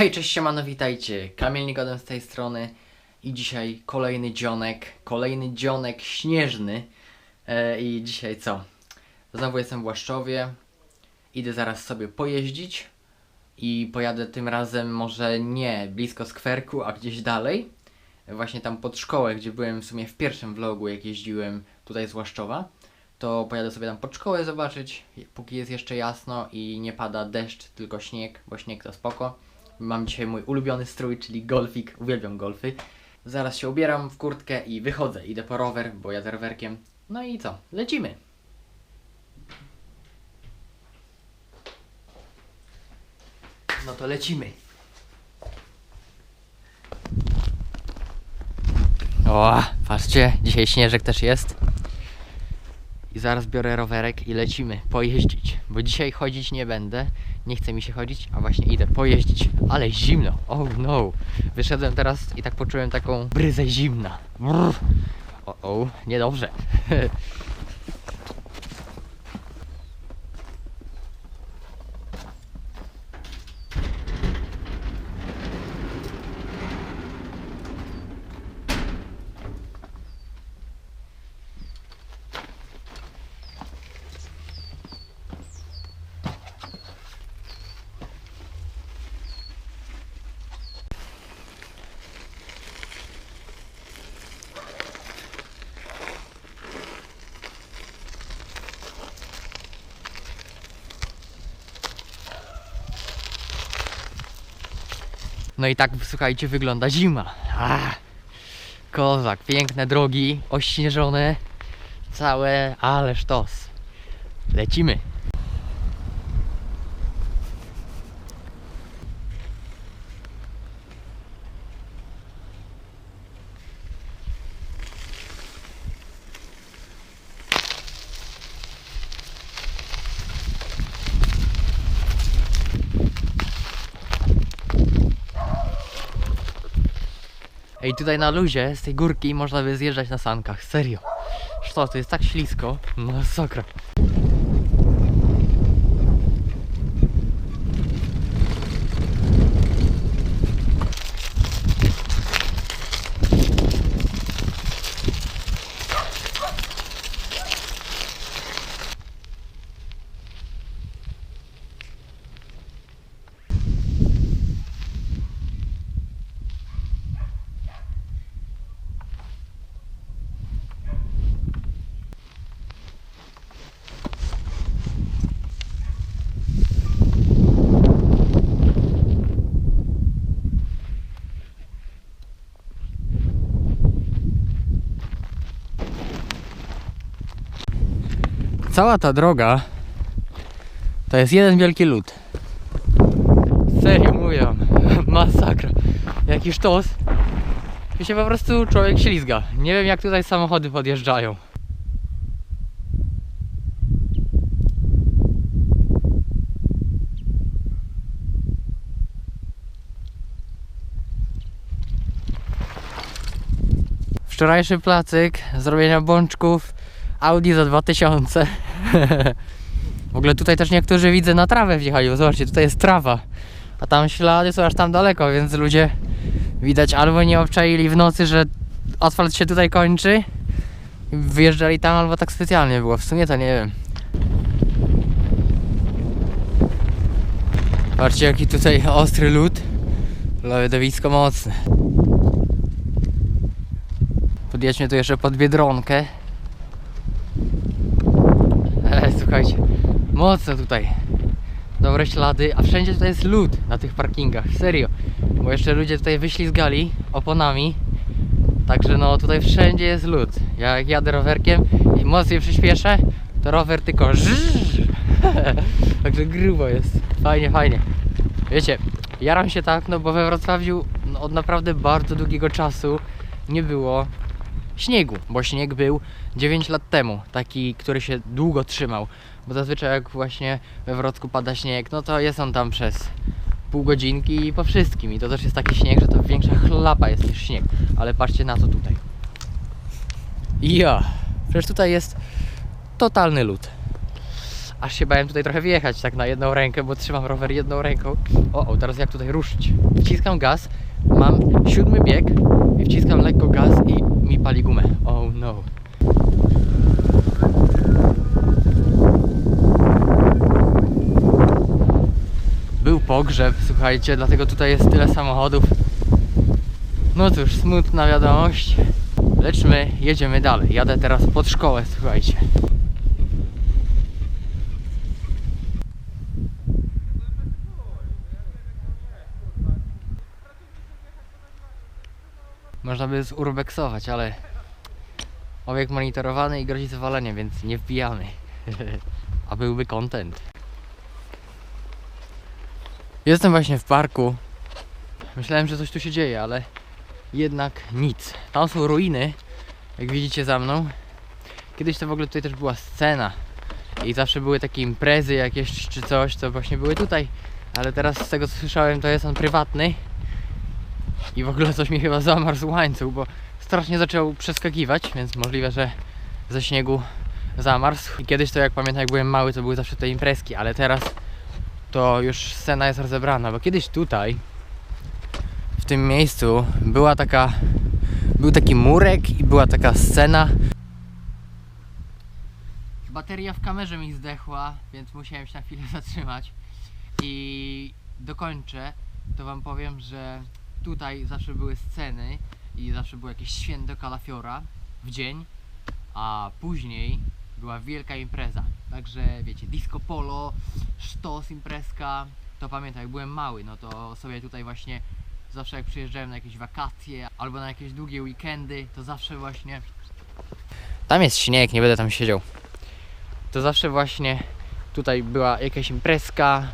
Hej, cześć, siemano, witajcie. Kamil Nikodem z tej strony i dzisiaj kolejny dzionek, kolejny dzionek śnieżny. E, I dzisiaj co? Znowu jestem w Łaszczowie, idę zaraz sobie pojeździć i pojadę tym razem może nie blisko skwerku, a gdzieś dalej. Właśnie tam pod szkołę, gdzie byłem w sumie w pierwszym vlogu, jak jeździłem tutaj z Łaszczowa. To pojadę sobie tam pod szkołę zobaczyć, póki jest jeszcze jasno i nie pada deszcz, tylko śnieg, bo śnieg to spoko. Mam dzisiaj mój ulubiony strój, czyli golfik. Uwielbiam golfy. Zaraz się ubieram w kurtkę i wychodzę. Idę po rower, bo jadę rowerkiem. No i co? Lecimy. No to lecimy. O, patrzcie, dzisiaj śnieżek też jest. I zaraz biorę rowerek i lecimy pojeździć, bo dzisiaj chodzić nie będę, nie chce mi się chodzić, a właśnie idę pojeździć, ale zimno, oh no. Wyszedłem teraz i tak poczułem taką bryzę zimna. Brr. O, o, niedobrze. No i tak, słuchajcie, wygląda zima. Kozak, piękne drogi, ośnieżone, całe, ale sztos. Lecimy. Ej, tutaj na luzie z tej górki można by zjeżdżać na sankach, serio. Co, to jest tak ślisko, masakra. Cała ta droga to jest jeden wielki lód. Serio mówię wam, masakra. Jaki sztos. I się po prostu człowiek ślizga. Nie wiem jak tutaj samochody podjeżdżają. Wczorajszy placyk zrobienia bączków Audi za 2000. w ogóle tutaj też niektórzy widzę na trawę wjechali, bo zobaczcie, tutaj jest trawa. A tam ślady są aż tam daleko, więc ludzie widać albo nie obczaili w nocy, że asfalt się tutaj kończy. Wyjeżdżali tam, albo tak specjalnie było. W sumie to nie wiem. Patrzcie jaki tutaj ostry lód. Lodowisko mocne. Podjedźmy tu jeszcze pod Biedronkę. E, słuchajcie, mocno tutaj. Dobre ślady, a wszędzie tutaj jest lód na tych parkingach, serio. Bo jeszcze ludzie tutaj wyślizgali oponami. Także no tutaj wszędzie jest lód. Ja jak jadę rowerkiem i mocniej przyspieszę, to rower tylko żrrr. Także grubo jest. Fajnie, fajnie. Wiecie, jaram się tak, no bo we Wrocławiu no, od naprawdę bardzo długiego czasu nie było śniegu, bo śnieg był 9 lat temu, taki, który się długo trzymał. Bo zazwyczaj jak właśnie we Wrocku pada śnieg, no to jest on tam przez pół godzinki i po wszystkim. I to też jest taki śnieg, że to większa chlapa jest niż śnieg. Ale patrzcie na to tutaj. Ja, przecież tutaj jest totalny lód. aż się bałem tutaj trochę wjechać tak na jedną rękę, bo trzymam rower jedną ręką. O, o teraz jak tutaj ruszyć? Wciskam gaz, mam siódmy bieg i wciskam lekko gaz i mi pali gumę. Oh no. Był pogrzeb, słuchajcie, dlatego tutaj jest tyle samochodów. No cóż, smutna wiadomość. Lecz my jedziemy dalej. Jadę teraz pod szkołę, słuchajcie. Można by zurbeksować, ale obiekt monitorowany i grozi zwalenie, więc nie wbijamy. A byłby content. Jestem właśnie w parku. Myślałem, że coś tu się dzieje, ale jednak nic. Tam są ruiny, jak widzicie za mną. Kiedyś to w ogóle tutaj też była scena i zawsze były takie imprezy jakieś czy coś, co właśnie były tutaj. Ale teraz z tego co słyszałem, to jest on prywatny i w ogóle coś mi chyba zamarzł łańcuch, bo strasznie zaczął przeskakiwać, więc możliwe, że ze śniegu zamarzł. I kiedyś to jak pamiętam, jak byłem mały, to były zawsze te imprezki, ale teraz to już scena jest rozebrana, bo kiedyś tutaj w tym miejscu była taka był taki murek i była taka scena. Bateria w kamerze mi zdechła, więc musiałem się na chwilę zatrzymać i dokończę, to wam powiem, że tutaj zawsze były sceny i zawsze było jakieś święto kalafiora w dzień, a później była wielka impreza. Także wiecie, disco polo, sztos, imprezka. To pamiętam, jak byłem mały, no to sobie tutaj właśnie zawsze jak przyjeżdżałem na jakieś wakacje albo na jakieś długie weekendy, to zawsze właśnie. Tam jest śnieg, nie będę tam siedział. To zawsze właśnie tutaj była jakaś imprezka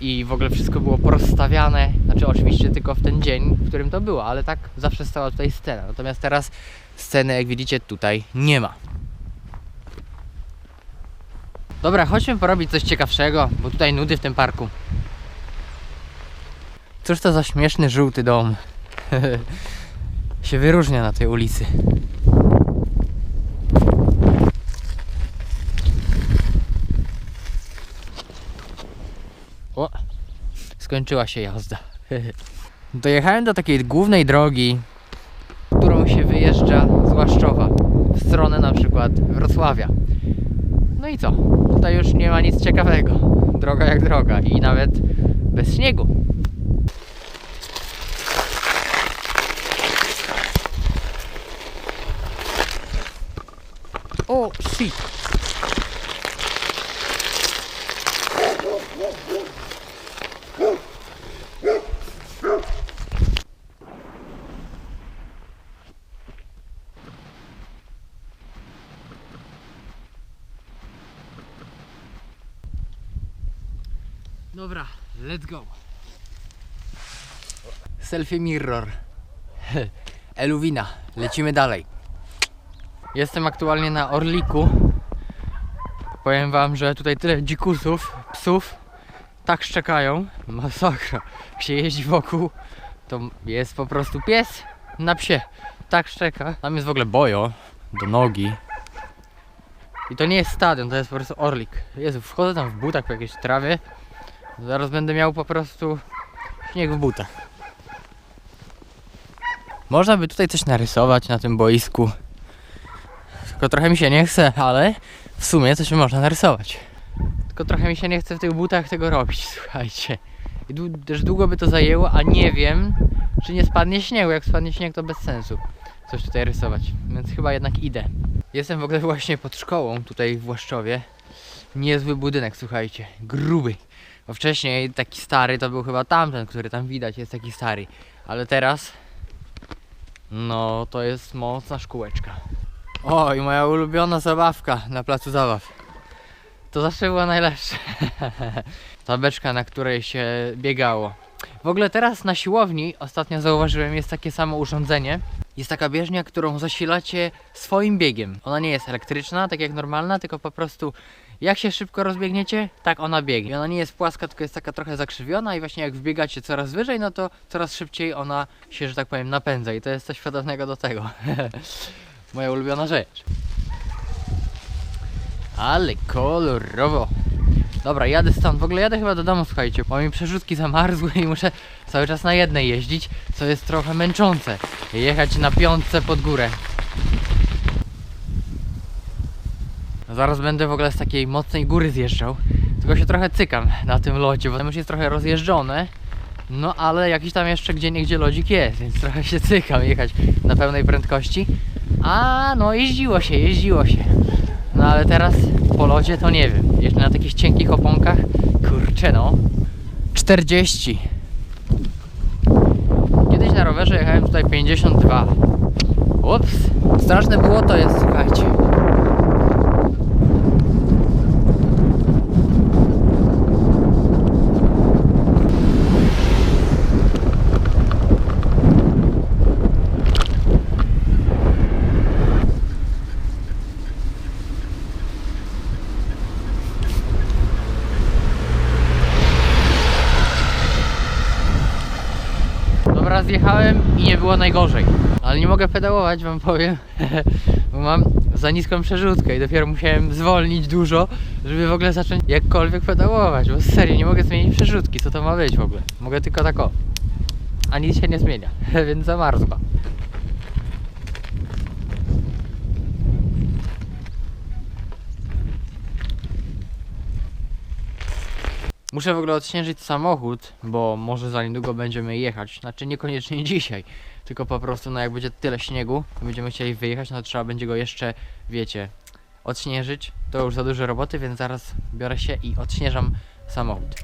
i w ogóle wszystko było porozstawiane. Znaczy oczywiście tylko w ten dzień, w którym to było, ale tak zawsze stała tutaj scena. Natomiast teraz sceny, jak widzicie, tutaj nie ma. Dobra, chodźmy porobić coś ciekawszego, bo tutaj nudy w tym parku. Cóż to za śmieszny żółty dom. się wyróżnia na tej ulicy. O, skończyła się jazda. Dojechałem do takiej głównej drogi, którą się wyjeżdża z Łaszczowa w stronę na przykład Wrocławia. No i co? Tutaj już nie ma nic ciekawego. Droga jak droga i nawet bez śniegu. O, shit. Dobra, let's go. Selfie mirror. Eluwina, lecimy dalej. Jestem aktualnie na Orliku. Powiem wam, że tutaj tyle dzikusów, psów tak szczekają. Masakra. Jak się jeździ wokół, to jest po prostu pies na psie. Tak szczeka. Tam jest w ogóle bojo do nogi. I to nie jest stadion, to jest po prostu Orlik. Jezu, wchodzę tam w butach po jakiejś trawie. Zaraz będę miał po prostu śnieg w butach. Można by tutaj coś narysować na tym boisku. Tylko trochę mi się nie chce, ale w sumie coś można narysować. Tylko trochę mi się nie chce w tych butach tego robić, słuchajcie. I też długo by to zajęło, a nie wiem, czy nie spadnie śniegu. Jak spadnie śnieg, to bez sensu coś tutaj rysować. Więc chyba jednak idę. Jestem w ogóle właśnie pod szkołą tutaj w Właszczowie. Niezły budynek, słuchajcie. Gruby. Bo wcześniej taki stary to był chyba tamten, który tam widać, jest taki stary. Ale teraz, no to jest mocna szkółeczka. O, i moja ulubiona zabawka na placu zabaw. To zawsze była najlepsza. Ta beczka, na której się biegało. W ogóle teraz na siłowni, ostatnio zauważyłem, jest takie samo urządzenie. Jest taka bieżnia, którą zasilacie swoim biegiem. Ona nie jest elektryczna, tak jak normalna, tylko po prostu jak się szybko rozbiegniecie, tak ona biegnie. I ona nie jest płaska, tylko jest taka trochę zakrzywiona i właśnie jak wbiegacie coraz wyżej, no to coraz szybciej ona się, że tak powiem, napędza i to jest coś podobnego do tego. Moja ulubiona rzecz. Ale kolorowo. Dobra, jadę stąd. W ogóle jadę chyba do domu, słuchajcie, bo mi przerzutki zamarzły i muszę cały czas na jednej jeździć, co jest trochę męczące. Jechać na piątce pod górę. Zaraz będę w ogóle z takiej mocnej góry zjeżdżał. Tylko się trochę cykam na tym lodzie, bo tam już jest trochę rozjeżdżone. No ale jakiś tam jeszcze gdzie niegdzie lodzik jest, więc trochę się cykam jechać na pełnej prędkości. A no jeździło się, jeździło się. No ale teraz po lodzie to nie wiem. Jeszcze na takich cienkich oponkach. Kurczę no. 40. Kiedyś na rowerze jechałem tutaj 52. Ups. Straszne było to jest, słuchajcie. Dobra, zjechałem i nie było najgorzej. Ale nie mogę pedałować, wam powiem, bo mam za niską przerzutkę i dopiero musiałem zwolnić dużo, żeby w ogóle zacząć jakkolwiek pedałować, bo serio nie mogę zmienić przerzutki, co to ma być w ogóle? Mogę tylko tak o. A nic się nie zmienia, więc zamarzła. Muszę w ogóle odśnieżyć samochód, bo może za niedługo będziemy jechać. Znaczy niekoniecznie dzisiaj, tylko po prostu no jak będzie tyle śniegu i będziemy chcieli wyjechać, no to trzeba będzie go jeszcze, wiecie, odśnieżyć. To już za dużo roboty, więc zaraz biorę się i odśnieżam samochód.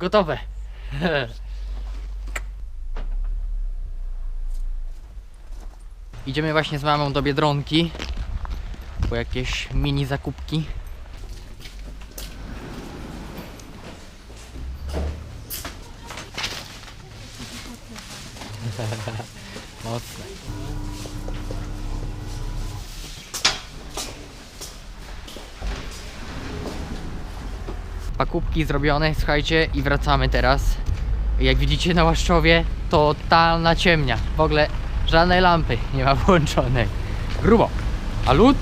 Gotowe. Idziemy właśnie z mamą do Biedronki po jakieś mini zakupki. Mocne. Pakupki zrobione, słuchajcie, i wracamy teraz. Jak widzicie na Łaszczowie, totalna ciemnia. W ogóle żadnej lampy nie ma włączonej. Grubo. A lód?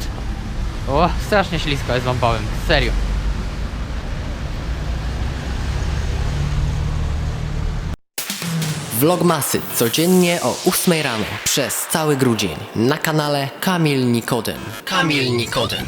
O, strasznie ślisko jest wam powiem, serio. Vlogmasy codziennie o 8 rano przez cały grudzień na kanale Kamil Nikodem. Kamil Nikodem.